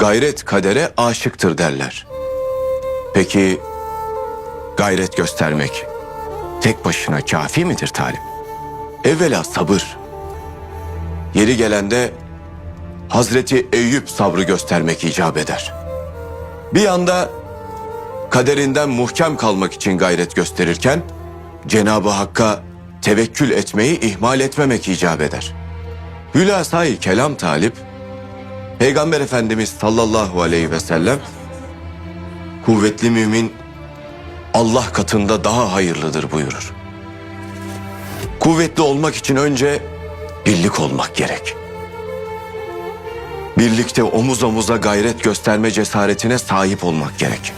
gayret kadere aşıktır derler. Peki gayret göstermek tek başına kafi midir Talip? Evvela sabır. Yeri gelende Hazreti Eyüp sabrı göstermek icap eder. Bir yanda kaderinden muhkem kalmak için gayret gösterirken Cenab-ı Hakk'a tevekkül etmeyi ihmal etmemek icap eder. Hülasay kelam talip Peygamber Efendimiz sallallahu aleyhi ve sellem kuvvetli mümin Allah katında daha hayırlıdır buyurur. Kuvvetli olmak için önce birlik olmak gerek. Birlikte omuz omuza gayret gösterme cesaretine sahip olmak gerek.